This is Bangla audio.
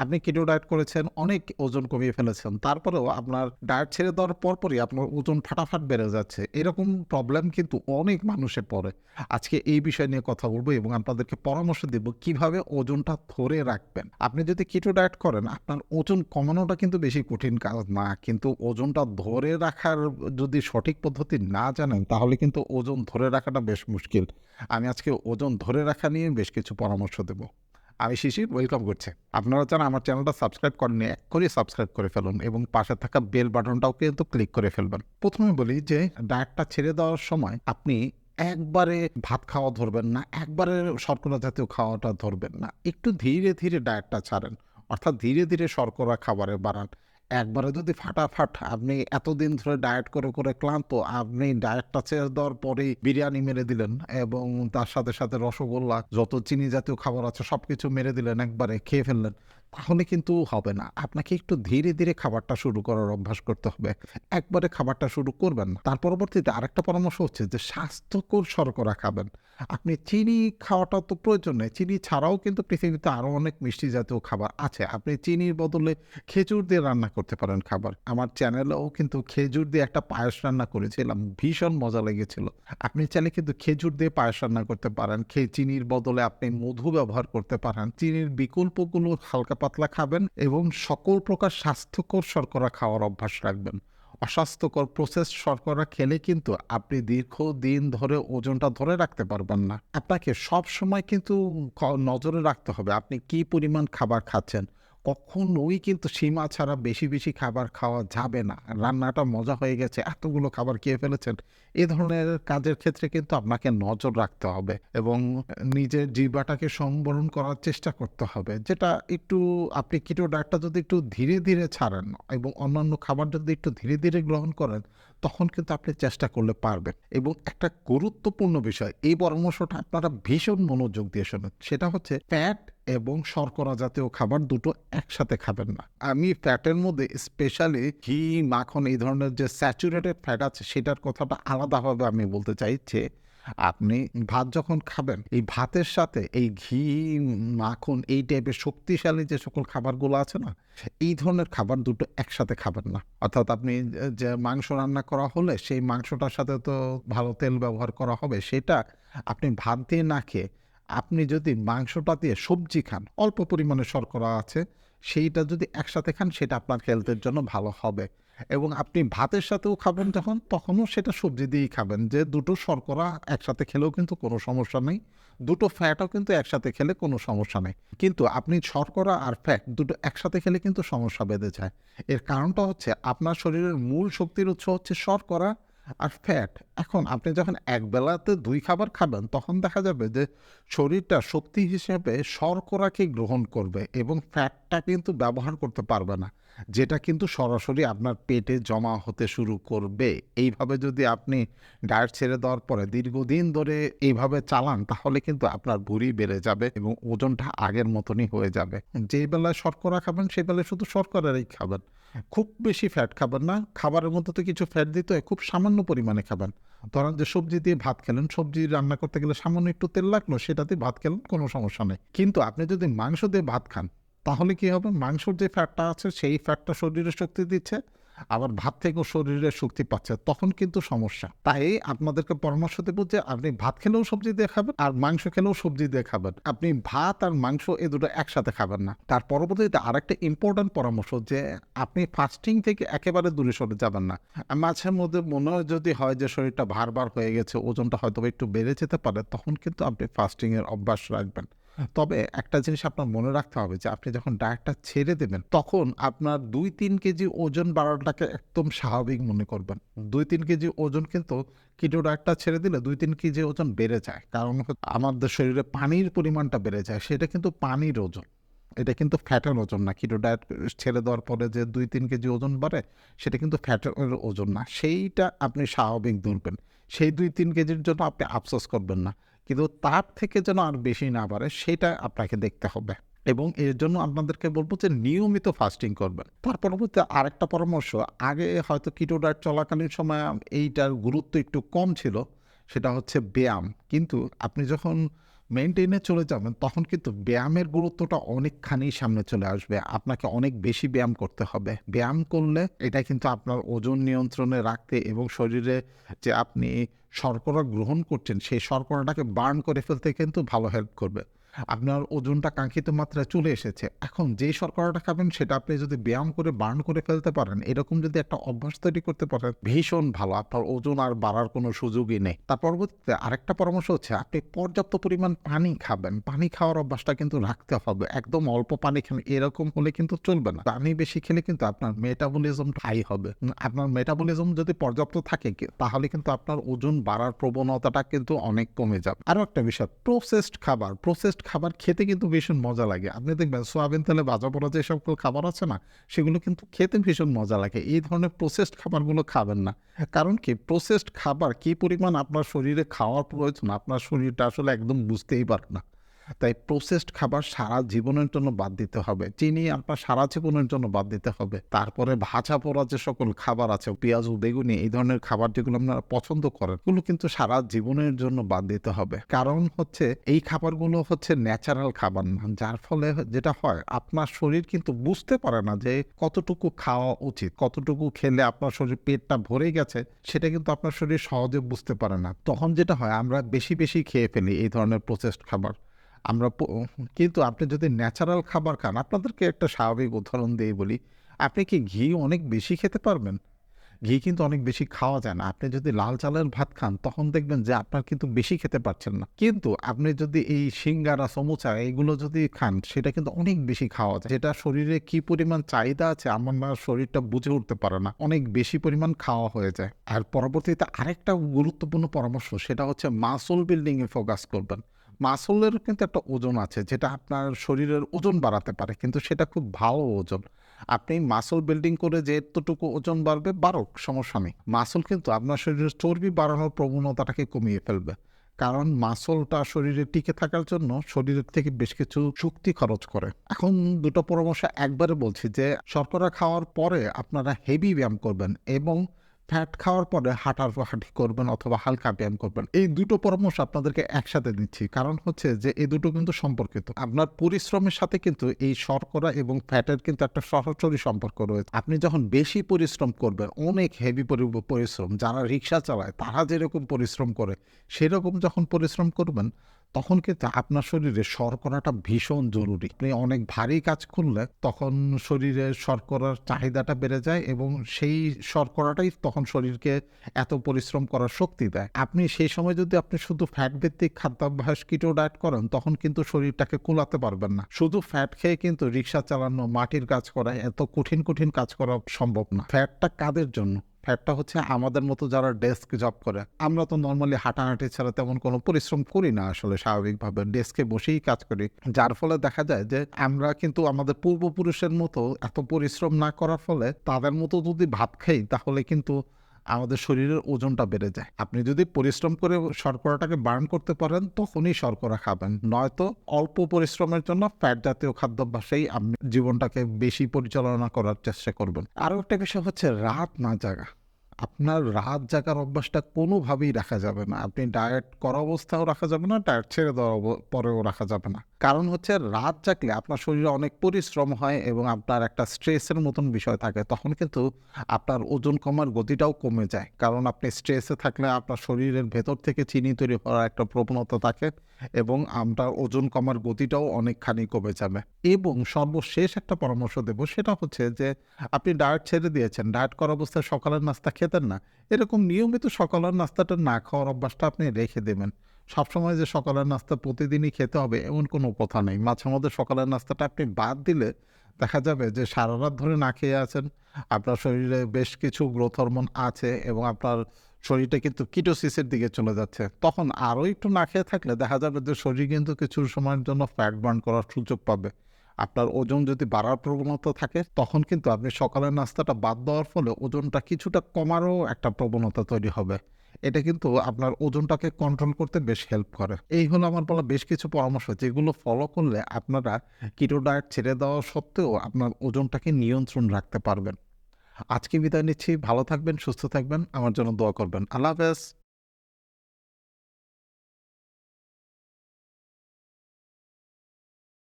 আপনি কিটো ডায়েট করেছেন, অনেক ওজন কমিয়ে ফেলেছেন। তারপরেও আপনার ডায়েট ছেড়ে দেওয়ার পরপরই আপনার ওজন ফাটাফাট বেড়ে যাচ্ছে। এরকম প্রবলেম কিন্তু অনেক মানুষের পড়ে। আজকে এই বিষয় নিয়ে কথা বলব এবং আপনাদেরকে পরামর্শ দেব কীভাবে ওজনটা ধরে রাখবেন। আপনি যদি কিটো ডায়েট করেন, আপনার ওজন কমানোটা কিন্তু বেশি কঠিন কাজ না। কিন্তু ওজনটা ধরে রাখার যদি সঠিক পদ্ধতি না জানেন, তাহলে কিন্তু ওজন ধরে রাখাটা বেশ মুশকিল। আমি আজকে ওজন ধরে রাখা নিয়ে বেশ কিছু পরামর্শ দেব। আমি শিশির ওয়েলকাম করছি। আপনারা যারা আমার চ্যানেলটা সাবস্ক্রাইব করেননি, এক্ষুনি সাবস্ক্রাইব করে ফেলুন এবং পাশে থাকা বেল বাটনটাও কিন্তু ক্লিক করে ফেলবেন। প্রথমে বলি যে ডায়েটটা ছেড়ে দেওয়ার সময় আপনি একবারে ভাত খাওয়া ধরবেন না, একবারে শর্করা জাতীয় খাওয়াটা ধরবেন না। একটু ধীরে ধীরে ডায়েটটা ছাড়েন। অর্থাৎ ধীরে ধীরে শর্করা খাবারে বাড়ান। একবারে যদি ফাটাফাট আপনি এতদিন ধরে ডায়েট করে করে ক্লান্ত, আপনি ডায়েটটা ছেড়ে দেওয়ার পরে বিরিয়ানি মেরে দিলেন এবং তার সাথে সাথে রসগোল্লা, যত চিনি জাতীয় খাবার আছে সবকিছু মেরে দিলেন, একবারে খেয়ে ফেললেন। তাহলে কিন্তু হবে না। আপনাকে একটু ধীরে ধীরে খাবারটা শুরু করার অভ্যাস করতে হবে। একবারে খাবারটা শুরু করবেন না। তার পরবর্তীতে আরেকটা পরামর্শ হচ্ছে যে, স্বাস্থ্যকর শর্করা খাবেন। আপনি চিনি খাওয়াটা তো প্রয়োজন নেই চিনি ছাড়াও কিন্তু পৃথিবীতে আরও অনেক মিষ্টি জাতীয় খাবার আছে। আপনি চিনির বদলে খেজুর দিয়ে রান্না করতে পারেন খাবার। আমার চ্যানেলেও কিন্তু খেজুর দিয়ে একটা পায়েস রান্না করেছিলাম। ভীষণ মজা লেগেছিল। আপনি চাইলে কিন্তু খেজুর দিয়ে পায়েস রান্না করতে পারেন। চিনির বদলে আপনি মধু ব্যবহার করতে পারেন। চিনির বিকল্পগুলো হালকা পাতলা খাবেন এবং সকল প্রকার স্বাস্থ্যকর শর্করা খাওয়ার অভ্যাস রাখবেন। অস্বাস্থ্যকর প্রসেস শর্করা খেলে কিন্তু আপনি দীর্ঘদিন ধরে ওজনটা ধরে রাখতে পারবেন না। আপনাকে সব সময় কিন্তু নজরে রাখতে হবে আপনি কি পরিমাণ খাবার খাচ্ছেন। কখনোই কিন্তু সীমা ছাড়া বেশি বেশি খাবার খাওয়া যাবে না। রান্নাটা মজা হয়ে গেছে, এতগুলো খাবার খেয়ে ফেলেছেন। এ ধরনের কাজের ক্ষেত্রে কিন্তু আপনাকে নজর রাখতে হবে এবং নিজের জিহ্বাটাকে সংবরণ করার চেষ্টা করতে হবে, যেটা একটু আপনি কিটো ডায়েটটা যদি একটু ধীরে ধীরে ছাড়েন এবং অন্যান্য খাবার যদি একটু ধীরে ধীরে গ্রহণ করেন, তখন কিন্তু আপনি চেষ্টা করলে পারবেন। এবং একটা গুরুত্বপূর্ণ বিষয়, এই পরামর্শটা আপনারা ভীষণ মনোযোগ দিয়ে শোনেন, সেটা হচ্ছে ফ্যাট এবং শর্করা জাতীয় খাবার দুটো একসাথে খাবেন না। আমি ফ্যাটের মধ্যে স্পেশালি ঘি, মাখন এই ধরনের যে স্যাচুরেটেড ফ্যাট আছে সেটার কথাটা আলাদাভাবে আমি বলতে চাইছি আপনি ভাত যখন খাবেন, এই ভাতের সাথে এই ঘি, মাখন এই টাইপের শক্তিশালী যে সকল খাবারগুলো আছে না, এই ধরনের খাবার দুটো একসাথে খাবেন না। অর্থাৎ আপনি যে- মাংস রান্না করা হলে সেই মাংসটার সাথে তো ভালো তেল ব্যবহার করা হবে, সেটা আপনি ভাত দিয়ে না খেয়ে আপনি যদি মাংসটা দিয়ে সবজি খান, অল্প পরিমাণে শর্করা আছে, সেইটা যদি একসাথে খান, সেটা আপনার হেলথের জন্য ভালো হবে। এবং আপনি ভাতের সাথেও খাবেন যখন, তখনও সেটা সবজি দিয়েই খাবেন। যে দুটো শর্করা একসাথে খেলেও কিন্তু কোনো সমস্যা নেই, দুটো ফ্যাটও কিন্তু একসাথে খেলে কোনো সমস্যা নেই। কিন্তু আপনি শর্করা আর ফ্যাট দুটো একসাথে খেলে কিন্তু সমস্যা বেঁধে যায়। এর কারণটা হচ্ছে আপনার শরীরের মূল শক্তির উৎস হচ্ছে শর্করা আর ফ্যাট এখন আপনি যখন এক বেলাতে দুই খাবার খাবেন, তখন দেখা যাবে যে শরীরটা শক্তি হিসেবে শর্করাকে গ্রহণ করবে এবং ফ্যাটটা কিন্তু ব্যবহার করতে পারবে না, যেটা কিন্তু সরাসরি আপনার পেটে জমা হতে শুরু করবে। এইভাবে যদি আপনি ডায়েট ছেড়ে দেওয়ার পরে দীর্ঘদিন ধরে এইভাবে চালান, তাহলে কিন্তু আপনার ভুঁড়ি বেড়ে যাবে এবং ওজনটা আগের মতনই হয়ে যাবে। যেই বেলায় শর্করা খাবেন সেই বেলায় শুধু শর্করারই খাবেন। খুব বেশি ফ্যাট খাবেন না। খাবারের মধ্যে তো কিছু ফ্যাট দিতে হয়, খুব সামান্য পরিমাণে খাবেন। ধরেন যে সবজি দিয়ে ভাত খেলেন, সবজি রান্না করতে গেলে সামান্য একটু তেল লাগল সেটাতে ভাত খেলেন, কোনো সমস্যা নেই। কিন্তু আপনি যদি মাংস দিয়ে ভাত খান তাহলে কি হবে? মাংসর যে ফ্যাটটা আছে, সেই ফ্যাটটা শরীরে শক্তি দিচ্ছে, আবার ভাত থেকেও শরীরে শক্তি পাচ্ছে। তখন কিন্তু সমস্যা। তাই আপনাদেরকে পরামর্শ দেবো যে আপনি ভাত খেলেও সবজি দিয়ে খাবেন আর মাংস খেলেও সবজি দিয়ে খাবেন। আপনি ভাত আর মাংস এ দুটো একসাথে খাবেন না। তার পরবর্তীতে আরেকটা ইম্পর্ট্যান্ট পরামর্শ যে আপনি ফাস্টিং থেকে একেবারে দূরে সরে যাবেন না। মাঝে মধ্যে মনে হয় যদি হয় যে শরীরটা ভারবার হয়ে গেছে, ওজনটা হয়তো একটু বেড়ে যেতে পারে, তখন কিন্তু আপনি ফাস্টিং এর অভ্যাস রাখবেন। তবে একটা জিনিস আপনার মনে রাখতে হবে যে, আপনি যখন ডায়েটটা ছেড়ে দেবেন, তখন আপনার দুই তিন কেজি ওজন বাড়াটাকে একদম স্বাভাবিক মনে করবেন। দুই তিন কেজি ওজন কিন্তু কিটো ডায়েটটা ছেড়ে দিলে দুই তিন কেজি ওজন বেড়ে যায়। কারণ আমাদের শরীরে পানির পরিমাণটা বেড়ে যায়, সেটা কিন্তু পানির ওজন। এটা কিন্তু ফ্যাটের ওজন না। কিটো ডায়েট ছেড়ে দেওয়ার পরে যে দুই তিন কেজি ওজন বাড়ে, সেটা কিন্তু ফ্যাটের ওজন না। সেইটা আপনি স্বাভাবিক ধরবেন। সেই দুই তিন কেজির জন্য আপনি আফসোস করবেন না। কিন্তু তার থেকে যেন আর বেশি না বাড়ে, সেটা আপনাকে দেখতে হবে। এবং এর জন্য আপনাদেরকে বলব যে নিয়মিত ফাস্টিং করবেন। তার পরবর্তী আরেকটা পরামর্শ, আগে হয়তো কিটো ডায়েট চলাকালীন সময় এইটার গুরুত্ব একটু কম ছিল, সেটা হচ্ছে ব্যায়াম। কিন্তু আপনি যখন মেনটেনে চলে যাবেন, তখন কিন্তু ব্যায়ামের গুরুত্বটা অনেকখানি সামনে চলে আসবে। আপনাকে অনেক বেশি ব্যায়াম করতে হবে। ব্যায়াম করলে এটা কিন্তু আপনার ওজন নিয়ন্ত্রণে রাখতে এবং শরীরে যে আপনি শর্করা গ্রহণ করছেন সেই শর্করাটাকে বার্ন করে ফেলতে কিন্তু ভালো হেল্প করবে। আপনার ওজনটা কাঙ্ক্ষিত মাত্রায় চলে এসেছে। এখন যেই শর্করাটা খাবেন সেটা আপনি যদি ব্যায়াম করে, বার্ন করে ফেলতে পারেন, এরকম যদি একটা অভ্যাস তৈরি করতে পারেন, ভীষণ ভালো। আপনার ওজন আর বাড়ার কোনো সুযোগই নেই। তার পরবর্তীতে আরেকটা পরামর্শ হচ্ছে, আপনি পর্যাপ্ত পরিমাণ পানি খাবেন। পানি খাওয়ার অভ্যাসটা কিন্তু রাখতে হবে। একদম অল্প পানি খান এরকম হলে কিন্তু চলবে না। পানি বেশি খেলে কিন্তু আপনার মেটাবলিজম হাই হবে। আপনার মেটাবলিজম যদি পর্যাপ্ত থাকে তাহলে কিন্তু আপনার ওজন বাড়ার প্রবণতাটা কিন্তু অনেক কমে যাবে। আরও একটা বিষয় প্রসেসড খাবার। প্রসেসড খাবার খেতে কিন্তু ভীষণ মজা লাগে। আপনি দেখবেন সোয়াবিন তেলে বাজা পড়া যে সকল খাবার আছে না, সেগুলো কিন্তু খেতে ভীষণ মজা লাগে। এই ধরনের প্রসেসড খাবারগুলো খাবেন না। কারণ কি? প্রসেসড খাবার কি পরিমাণ আপনার শরীরে খাওয়ার প্রয়োজন? আপনার শরীরটা আসলে একদম বুঝতেই পারে না। তাই প্রসেসড খাবার সারা জীবনের জন্য বাদ দিতে হবে। চিনি আপনার সারা জীবনের জন্য বাদ দিতে হবে। তারপরে ভাজা পোড়া যে সকল খাবার আছে, পেঁয়াজ ও বেগুনি, এই ধরনের খাবার যেগুলো আপনারা পছন্দ করেন, এগুলো কিন্তু সারা জীবনের জন্য বাদ দিতে হবে। কারণ হচ্ছে, এই খাবারগুলো হচ্ছে ন্যাচারাল খাবার না। যার ফলে যেটা হয়, আপনার শরীর কিন্তু বুঝতে পারে না যে কতটুকু খাওয়া উচিত, কতটুকু খেলে আপনার শরীর পেটটা ভরে গেছে, সেটা কিন্তু আপনার শরীর সহজে বুঝতে পারে না। তখন যেটা হয়, আমরা বেশি বেশি খেয়ে ফেলি এই ধরনের প্রসেসড খাবার। আমরা কিন্তু আপনি যদি ন্যাচারাল খাবার খান, আপনাদেরকে একটা স্বাভাবিক উদাহরণ দিয়ে বলি। আপনি কি ঘি অনেক বেশি খেতে পারবেন? ঘি কিন্তু অনেক বেশি খাওয়া যায় না। আপনি যদি লাল চালের ভাত খান, তখন দেখবেন যে আপনার কিন্তু বেশি খেতে পারছেন না। কিন্তু আপনি যদি এই সিঙ্গারা, সমুচা এগুলো যদি খান, সেটা কিন্তু অনেক বেশি খাওয়া যায়। যেটা শরীরে কি পরিমাণ চাহিদা আছে, আমার শরীরটা বুঝে উঠতে পারে না। অনেক বেশি পরিমাণ খাওয়া হয়ে যায়। আর পরবর্তীতে আরেকটা গুরুত্বপূর্ণ পরামর্শ, সেটা হচ্ছে মাসল বিল্ডিংয়ে ফোকাস করবেন। মাসলের কিন্তু একটা ওজন আছে, যেটা আপনার শরীরের ওজন বাড়াতে পারে, কিন্তু সেটা খুব ভালো ওজন। আপনি মাসল বিল্ডিং করে যে এতটুকু ওজন বাড়বে, বাড়ুক, সমস্যা নেই। মাসল কিন্তু আপনার শরীরের চর্বি বাড়ানোর প্রবণতাটাকে কমিয়ে ফেলবে। কারণ মাসলটা শরীরে টিকে থাকার জন্য শরীরের থেকে বেশ কিছু শক্তি খরচ করে। এখন দুটো পরামর্শ একবারে বলছি যে, শর্করা খাওয়ার পরে আপনারা হেভি ব্যায়াম করবেন এবং ফ্যাট খাওয়ার পরে হাঁটার হাঁটি করবেন অথবা হালকা ব্যায়াম করবেন। এই দুটো পরামর্শ আপনাদেরকে একসাথে দিচ্ছি। কারণ হচ্ছে যে, এই দুটো কিন্তু সম্পর্কিত। আপনার পরিশ্রমের সাথে কিন্তু এই শর্করা এবং ফ্যাটের কিন্তু একটা সরাসরি সম্পর্ক রয়েছে। আপনি যখন বেশি পরিশ্রম করবেন, অনেক হেভি পরিশ্রম, যারা রিক্সা চালায়, তারা যেরকম পরিশ্রম করে, সেরকম যখন পরিশ্রম করবেন তখন কিন্তু আপনার শরীরে শর্করাটা ভীষণ জরুরি। আপনি অনেক ভারী কাজ করলে তখন শরীরে শর্করার চাহিদাটা বেড়ে যায় এবং সেই শর্করাটাই তখন শরীরকে এত পরিশ্রম করার শক্তি দেয়। আপনি সেই সময় যদি আপনি শুধু ফ্যাট ভিত্তিক খাদ্যাভ্যাস কিটো ডায়েট করেন, তখন কিন্তু শরীরটাকে কুলাতে পারবেন না। শুধু ফ্যাট খেয়ে কিন্তু রিক্সা চালানো, মাটির কাজ করা এত কঠিন কঠিন কাজ করা সম্ভব না। ফ্যাটটা কাদের জন্য? ফ্যাটটা হচ্ছে আমাদের মতো যারা ডেস্ক জব করে, আমরা তো নর্মালি হাঁটাহাঁটি ছাড়া তেমন কোনো পরিশ্রম করি না আসলে স্বাভাবিকভাবে। ডেস্কে বসেই কাজ করি। যার ফলে দেখা যায় যে আমরা কিন্তু আমাদের পূর্বপুরুষের মতো এত পরিশ্রম না করার ফলে তাদের মতো যদি ভাত খাই, তাহলে কিন্তু আমাদের শরীরের ওজনটা বেড়ে যায়। আপনি যদি পরিশ্রম করে শর্করাটাকে বার্ন করতে পারেন, তখনই শর্করা খাবেন। নয়তো অল্প পরিশ্রমের জন্য ফ্যাট জাতীয় খাদ্যাভ্যাসেই আপনি জীবনটাকে বেশি পরিচালনা করার চেষ্টা করবেন। আরও একটা বিষয় হচ্ছে রাত না জাগা। আপনার রাত জাগার অভ্যাসটা কোনোভাবেই রাখা যাবে না। আপনি ডায়েট করা অবস্থাও রাখা যাবে না ডায়েট ছেড়ে দেওয়ার পরেও রাখা যাবে না। কারণ হচ্ছে রাত জাগলে আপনার শরীরে অনেক পরিশ্রম হয় এবং আপনার একটা স্ট্রেসের মতন বিষয় থাকে, তখন কিন্তু আপনার ওজন কমার গতিটাও কমে যায়। কারণ আপনি স্ট্রেসে থাকলে আপনার শরীরের ভেতর থেকে চিনি তৈরি হওয়ার একটা প্রবণতা থাকে এবং আপনার ওজন কমার গতিটাও অনেকখানি কমে যাবে। এবং সর্বশেষ একটা পরামর্শ দেব, সেটা হচ্ছে যে আপনি ডায়েট ছেড়ে দিয়েছেন, ডায়েট করা অবস্থায় সকালের নাস্তা খেতেন না। এরকম নিয়মিত সকালের নাস্তাটা না খাওয়ার অভ্যাসটা আপনি রেখে দেবেন। সবসময় যে সকালের নাস্তা প্রতিদিনই খেতে হবে এমন কোনো কথা নেই। মাঝে মধ্যে সকালের নাস্তাটা আপনি বাদ দিলে দেখা যাবে যে সারা রাত ধরে না খেয়ে আছেন, আপনার শরীরে বেশ কিছু গ্রোথ হরমোন আছে এবং আপনার শরীরটা কিন্তু কিটোসিসের দিকে চলে যাচ্ছে। তখন আরও একটু না খেয়ে থাকলে দেখা যাবে যে শরীর কিন্তু কিছু সময়ের জন্য ফ্যাট বার্ন করার সুযোগ পাবে। আপনার ওজন যদি বাড়ার প্রবণতা থাকে, তখন কিন্তু আপনি সকালের নাস্তাটা বাদ দেওয়ার ফলে ওজনটা কিছুটা কমারও একটা প্রবণতা তৈরি হবে। এটা কিন্তু আপনার ওজনটাকে কন্ট্রোল করতে বেশ হেল্প করে। এই হলো আমার বলা বেশ কিছু পরামর্শ, যেগুলো ফলো করলে আপনারা কিটো ডায়েট ছেড়ে দেওয়া সত্ত্বেও আপনার ওজনটাকে নিয়ন্ত্রণ রাখতে পারবেন। আজকে বিদায় নিচ্ছি, ভালো থাকবেন, সুস্থ থাকবেন, আমার জন্য দোয়া করবেন। আল্লাহ হাফেজ।